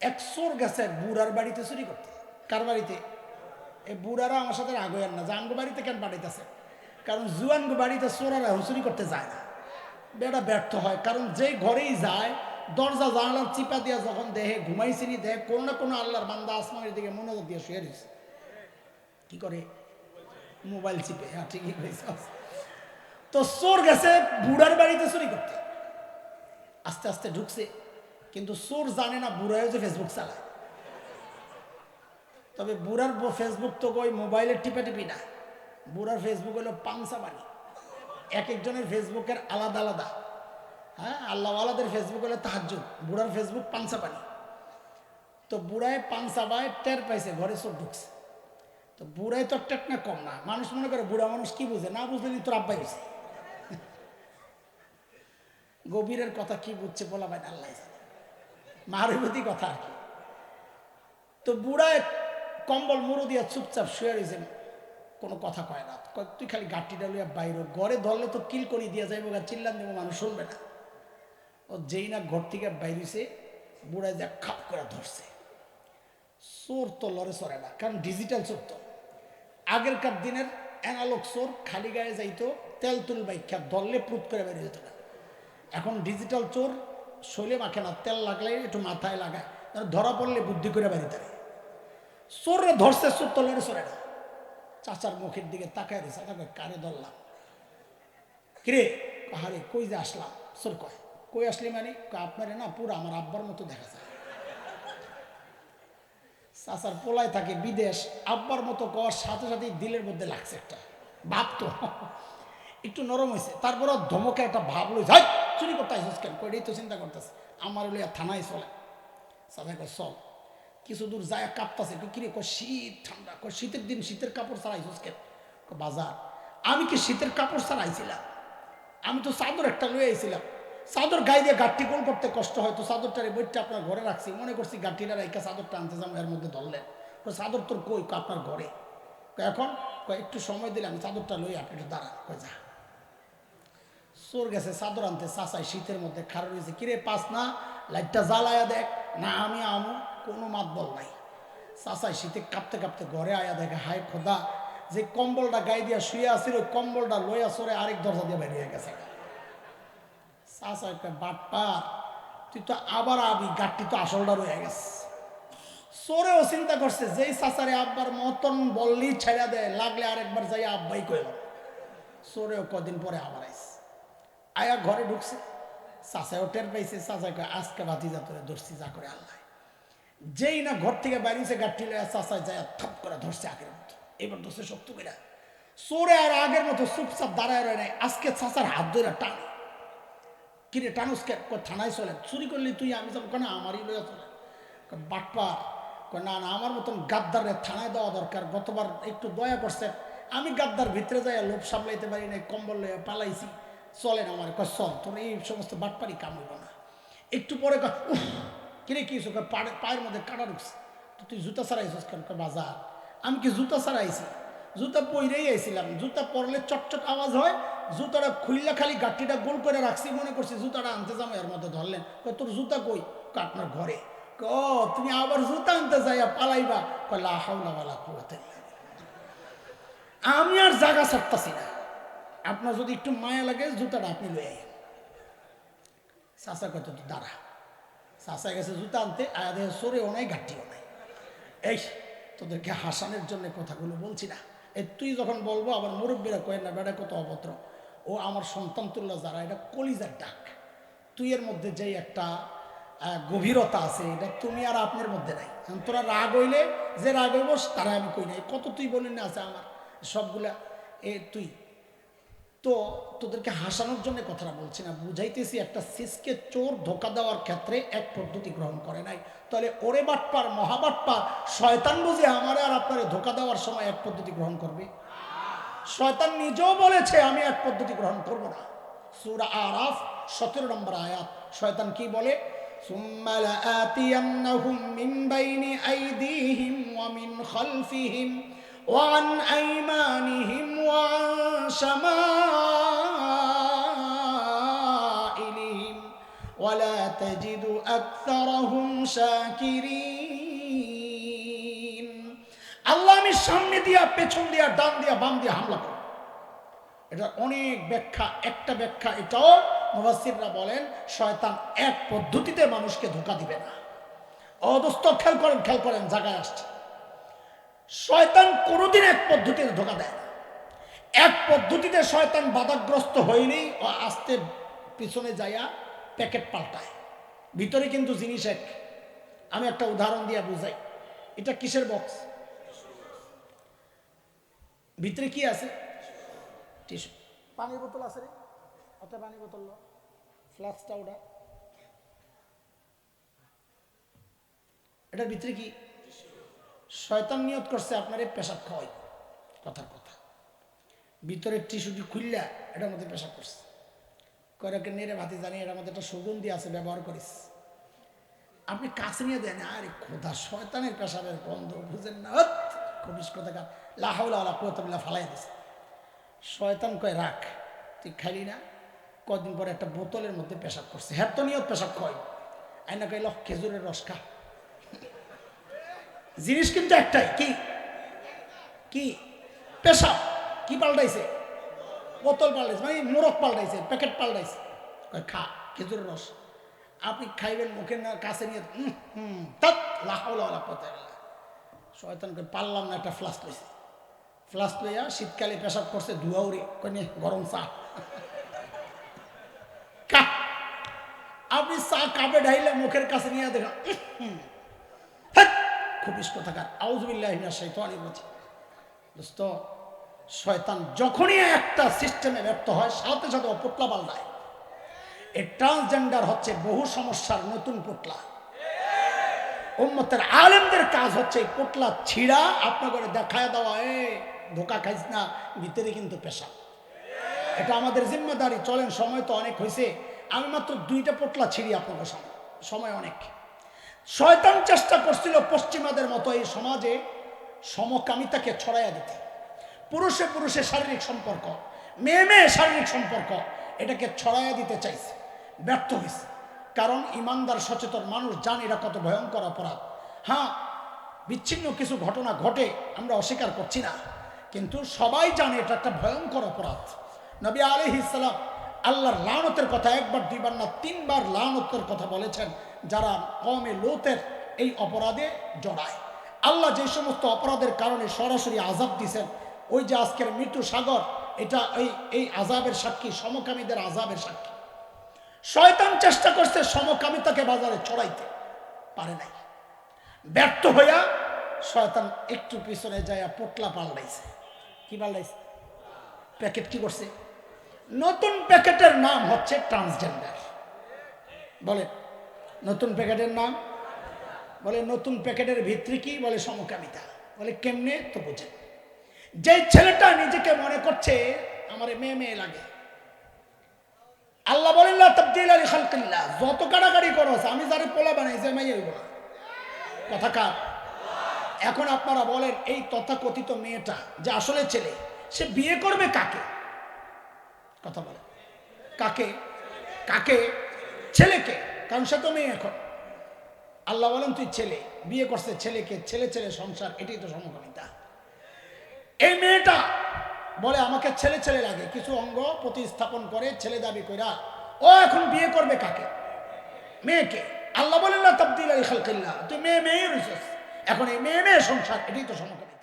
এক চোর গেছে এক বুড়ার বাড়িতে চুরি করতে। কার বাড়িতে? এই বুড়ারা আমার সাথে আগে না যে আমগো বাড়িতে কেন পাঠাইতেছে? কারণ জুয়ানগো বাড়িতে চোরারা চুরি করতে যায় না। বেটা ব্যর্থ হয়, কারণ যেই ঘরেই যায়, দরজা, জানালার চিপা দিয়া যখন দেহে ঘুমাইছিনি দেহে কোনো না কোনো আল্লাহর বান্দা আসমানের দিকে মনোযোগ দিয়ে শুয়ে রয়েছে কি করে? মোবাইল চিপে হ্যাঁ ঠিকই হয়েছে তো চোর গেছে বুড়ার বাড়িতে চুরি করতে। আস্তে আস্তে ঢুকছে। কিন্তু চোর জানে না বুড়ায় যে ফেসবুক চালায়। তবে বুড়ার ফেসবুক তো ওই মোবাইলের টিপে টিপি না। বুড়ার ফেসবুক হলো পাংসা বাড়ি এক একজনের ফেসবুকের আলাদা আলাদা। হ্যাঁ আল্লাহওয়ালাদের ফেসবুক হলো তাহাজুদ বুড়ার ফেসবুক পাংসা বাড়ি তো বুড়ায় পাংসা বায় টের পাইছে, ঘরে চোর ঢুকছে। তো বুড়ায় তো টেক না কম না। মানুষ মনে করে বুড়া মানুষ কি বুঝে? না বুঝলে তোর আব্বাই বুঝে। গভীরের কথা কি বুঝছে বলা ভাই আল্লাহ। মারুবতী কথা আর কি। তো বুড়ায় কম্বল মুড়ো দিয়া চুপচাপ শুয়ে রয়েছে কোনো কথা কয় না। তুই খালি গাঠিটা লইয়া বাইরে ঘরে ধরলে তো কিল করি দিয়া যাইব গা, চিল্লান দেবো, মানুষ শুনবে না। ও যেই না ঘর থেকে বাইরেছে বুড়ায় যা খাপ করে ধরছে। চোর তো লড়ে চড়ে না, কারণ ডিজিটাল চোর তো। আগেরকার দিনের অ্যানালগ চোর খালি গায়ে যাইতো, তেল তুল বাইক্ষা ধরলে প্রুত করে বেরিয়ে যেত না। এখন ডিজিটাল চোর শৈলে মাখে না, তেল লাগলে একটু মাথায় লাগায়। ধরা পড়লে বুদ্ধি করে বেরিয়ে দেয় চোররে ধরছে, চোর তো লড়ে চড়ে না। চাচার মুখের দিকে তাকায় রে চাচা কারে ধরলাম। কিরে, কাহারে, কই যে আসলাম? চোর কয়, কই আসলি মানে? আপনারে না পুরো আমার আব্বার মতো দেখা যায়। চাচার পোলায় থাকে বিদেশ, আব্বার মতো কর, সাথে সাথেই দিলের মধ্যে লাগছে একটা। ভাব তো, একটু নরম হয়েছে। তারপরে ধমকে একটা ভাব লই যাই চুরি করতে কেন? কই তো চিন্তা করতেছে। আমার লইয়া থানায় চলে। চাচা কয়, চল। কিছু দূর যায় কাঁপতাছে। কই কিরে? কয়, শীত, ঠান্ডা। কয়, শীতের দিন শীতের কাপড় ছাড়া আইসিস কেন? বাজার। আমি কি শীতের কাপড় ছাড়া আইছিলাম? আমি তো চাদর একটা লয়ে আইছিলাম। চাদর গায়ে দিয়ে গাঠটি গোল করতে কষ্ট হয়, তো চাদরটারে বইটা আপনার ঘরে রাখছি। মনে করছি গাঠটিটা রাইকা চাদরটা আনতে যাব, এর মধ্যে ধরলেন। চাদর তোর কই? আপনার ঘরে। এখন? একটু সময় দিলে আমি চাদরটা লই আপনি একটু দাঁড়ান। যা। চোর গেছে, চাদর আনতে চাচাই শীতের মধ্যে খারাপ রয়েছে। কিরে, পাস না? লাইটটা জ্বালায়া দেখ। না, আমি আমু, কোনো মাত বল নাই। চাচাই শীতে কাঁপতে কাঁপতে ঘরে আয়া দেখে, হায় খোদা। যে কম্বলটা গায়ে দিয়া শুয়ে আসছিল ওই কম্বলটা লইয়া সরে আরেক দরজা দিয়ে বেরিয়ে গেছে। চাচা একটা বাট্পা তুই তো আবার আবি গাঠটি তো আসলটা রয়ে গেছে। চোরেও চিন্তা করছে, যেই চাচারে আব্বার মতন বললি ছেড়া দেয়, লাগলে আরেকবার যাই আব্বাই কইল। চোরেও কদিন পরে আবার আইস আয়া ঘরে ঢুকছে। চাচাও টের পাইছে চাচা কয়, আজকে বাতি যা তোরে ধরছি, যা করে আল্লাহ। যেই না ঘর থেকে বাইরেছে গাঠি লয়া চাচা যায় থাপ করে ধরছে আগের মতো। এবার ধরছে শক্ত করে চোরে আর আগের মতো চুপচাপ দাঁড়ায় রয় নাই। আজকে চাচার হাত ধরে টানে। কিরে, টানুস থানায় চলে। চুরি করলি তুই, আমি যাব? কেন আমারই লইয়া চলে। বাটপা না না, আমার মতন গাদ্দারে থানায় দেওয়া দরকার। গতবার একটু দয়া করছে আমি গাদ্দার ভিতরে যাই লোভ সামলাইতে পারি নাই, কম্বল লইয়া পালাইছি। চলে না আমার কয় চল তোর এই সমস্ত বাটপারি কাম হইব না। একটু পরে কিরে কি পায়ের মধ্যে কাটা ঢুকছে। তুই জুতা ছাড়াইছিস কেন? বাজার। আমি কি জুতা ছাড়াইছি? জুতা পইরেই আইছিলাম। জুতা পরলে চটচট আওয়াজ হয়। জুতাটা খুললে খালি গাঠিটা গোল করে রাখছি মনে করছি জুতাটা আনতে যাব এর মধ্যে ধরলেন। তোর জুতা কই? আপনার ঘরে। ক তুমি আবার জুতা আনতে যাইয়া পালাইবা। কয়, লা হাওলা। আমি আর জাগা ছাড়তাছি না। আপনার যদি একটু মায়া লাগে, জুতাটা আপনি লয়ে চাষা কত দাঁড়া। চাষা গেছে জুতা আনতে, আয়া দেখে সরেও নাই ঘাটিও নাই এই, তোদেরকে হাসানের জন্য কথাগুলো বলছি না। এই তুই যখন বলব আবার মুরব্বীরা কয়েন না বেড়া কত অভদ্র। ও আমার সন্তান তুল্লা যারা, এটা কলিজার ডাক। তুই এর মধ্যে যেই একটা গভীরতা আছে, এটা তুমি আর আপনার মধ্যে নাই। এখন তোরা রাগ হইলে, যে রাগ হইব, তারা আমি কই নাই। কত তুই বলি না আছে আমার সবগুলা, এ, তুই তো তোদেরকে হাসানোর জন্য কথাটা বলছি না বুঝাইতেছি একটা শিসকে চোর ধোকা দেওয়ার ক্ষেত্রে এক পদ্ধতি গ্রহণ করে নাই তাহলে ওরে বাটপার মহাবাটপার শয়তান বুঝে আমারে আর আপনারে ধোকা দেওয়ার সময় এক পদ্ধতি গ্রহণ করবে শয়তান নিজেও বলেছে আমি এক পদ্ধতি গ্রহণ করব না সুরা আরাফ সতেরো নম্বর আয়াত শয়তান কি বলে ثم لآتينهم من بين أيديهم ومن خلفهم وعن أيمانهم وعن شمائلهم ولا تجد أكثرهم شاكرين আল্লাহ আমি সামনে দিয়া পেছন দিয়া ডান দিয়া বাম দিয়া হামলা করব এটা অনেক ব্যাখ্যা একটা ব্যাখ্যা এটাও মুবাসিররা বলেন শয়তান এক পদ্ধতিতে মানুষকে ধোকা দিবে না অদস্ত খেয়াল করেন খেয়াল করেন জায়গায় আসছে শয়তান কোনোদিন এক পদ্ধতিতে ধোকা দেয় না। এক পদ্ধতিতে শয়তান বাধাগ্রস্ত হয়নি ও আস্তে পিছনে যাইয়া প্যাকেট পাল্টায়। ভিতরে কিন্তু জিনিস এক। আমি একটা উদাহরণ দিয়ে বুঝাই। এটা কিসের বক্স? ভিতরে কি আছে? টিস্যু। পানির বোতল আছে রে। ওটা পানির বোতল ফ্লাক্সটা ওটা এটার ভিতরে কি? শয়তান নিয়ত করছে, আপনার এই পেশাব খাওয়াই। কথার কথা। ভিতরের টিস্যুটি খুললা এটার মধ্যে পেশাব করছে। কয়েকে নেড়ে ভাতি জানি এটার মধ্যে একটা সুগন্ধি আছে, ব্যবহার করিস। আপনি কাছে নিয়ে দেন, আরে খোদা, শয়তানের পেশাবের গন্ধ, বুঝেন না? খুবিস কথা লাহাউলা কোথাবিল্লা ফালাই দিছে। শয়তান কয়, রাখ, তুই খাইলি না, কদিন পরে একটা বোতলের মধ্যে পেশাব করছে। হ্যাঁ তো নিয়ত পেশাব খাওয়াই। আইনা কইল খেজুরের রস খা। জিনিস কিন্তু একটাই, কি? কি? পেশাব কি পাল্টাইছে? বোতল পাল্টাইছে মানে মোরগ পাল্টাইছে, প্যাকেট পাল্টাইছে। খা খেজুরের রস। আপনি খাইবেন মুখের কাছে নিয়ে, হুম তাত শয়তানকে পারলাম না, একটা ফ্লাস্ক লইছে। ফ্লাস্ক লইয়া শীতকালে পেশাব করছে ধুয়াউরে কনে গরম চা। আপনি চা কাপে ঢাইলে মুখের কাছে নিয়ে দেখা খুবিস কোথাকার আউজবিল্লাহিনা শৈতানি বলছে দোস্ত, শয়তান যখনই একটা সিস্টেমে ব্যর্থ হয়, সাথে সাথে পোটলা পাল্টায়। এই ট্রান্সজেন্ডার হচ্ছে বহু সমস্যার নতুন পোটলা। উম্মতের আলেমদের কাজ হচ্ছে পোটলা ছিঁড়া, আপনাকে দেখায় দেওয়া, এ, ধোকা খাইস না, ভিতরে কিন্তু পেশা এটা আমাদের জিম্মাদারি, চলেন, সময় তো অনেক হয়েছে আমি মাত্র দুইটা পোটলা ছিঁড়ি আপনাদের সামনে। সময় অনেক। শয়তান চেষ্টা করছিল পশ্চিমাদের মতো এই সমাজে সমকামিতাকে ছড়াইয়া দিতে। পুরুষে পুরুষে শারীরিক সম্পর্ক, মেয়ে মেয়ে শারীরিক সম্পর্ক, এটাকে ছড়াইয়া দিতে চাইছে। ব্যর্থ হয়েছে কারণ ইমানদার, সচেতন মানুষ জান এটা কত ভয়ঙ্কর অপরাধ। হ্যাঁ বিচ্ছিন্ন কিছু ঘটনা ঘটে আমরা অস্বীকার করছি না, কিন্তু সবাই জানে এটা একটা ভয়ঙ্কর অপরাধ। নবী আলি আল্লাহর লানতের কথা একবার, দুইবার না, তিনবার লানতের কথা বলেছেন, যারা কমে লোতের এই অপরাধে জড়ায়। আল্লাহ যে সমস্ত অপরাধের কারণে সরাসরি আজাব দিছেন ওই যে আজকের মৃত্যু সাগর, এটা এই এই আজাবের সাক্ষী, সমকামীদের আজাবের সাক্ষী। শয়তান চেষ্টা করছে সমকামিতাকে বাজারে ছড়াইতে পারে নাই। ব্যর্থ হইয়া শয়তান একটু পিছনে যায় পোটলা পাল্টাইছে। কি পাল্টাইছে? প্যাকেট কি করছে? নতুন প্যাকেটের নাম হচ্ছে ট্রান্সজেন্ডার। বলে, নতুন প্যাকেটের নাম? বলে, নতুন প্যাকেটের ভিত্তি কি? বলে, সমকামিতা। বলে, কেমনে? তো বোঝেন। যে ছেলেটা নিজেকে মনে করছে, আমার মেয়ে মেয়ে লাগে। আল্লাহ বলেন যত কাড়াকাড়ি করো আমি যারে পোলা বানাইছে মাই কথা কার? এখন আপনারা বলেন, এই তথাকথিত মেয়েটা যে আসলে ছেলে, সে বিয়ে করবে কাকে? কথা বলে। কাকে? কাকে? ছেলেকে। কারণ সে তো মেয়ে এখন। আল্লাহ বলেন, তুই ছেলে। বিয়ে করছে ছেলেকে। ছেলে ছেলে সংসার। এটাই তো সমকামিতা। এই মেয়েটা বলে, আমাকে ছেলে ছেলে লাগে। কিছু অঙ্গ প্রতিস্থাপন করে ছেলে দাবি কইরা, ও এখন বিয়ে করবে কাকে? মেয়েকে? আল্লাহ বলেন না তবদিল আলী খালকিল্লা তুই মেয়ে মেয়ে রয়েছিস এখন এই মেয়ে মেয়ে সংসার, এটাই তো সমকামিতা।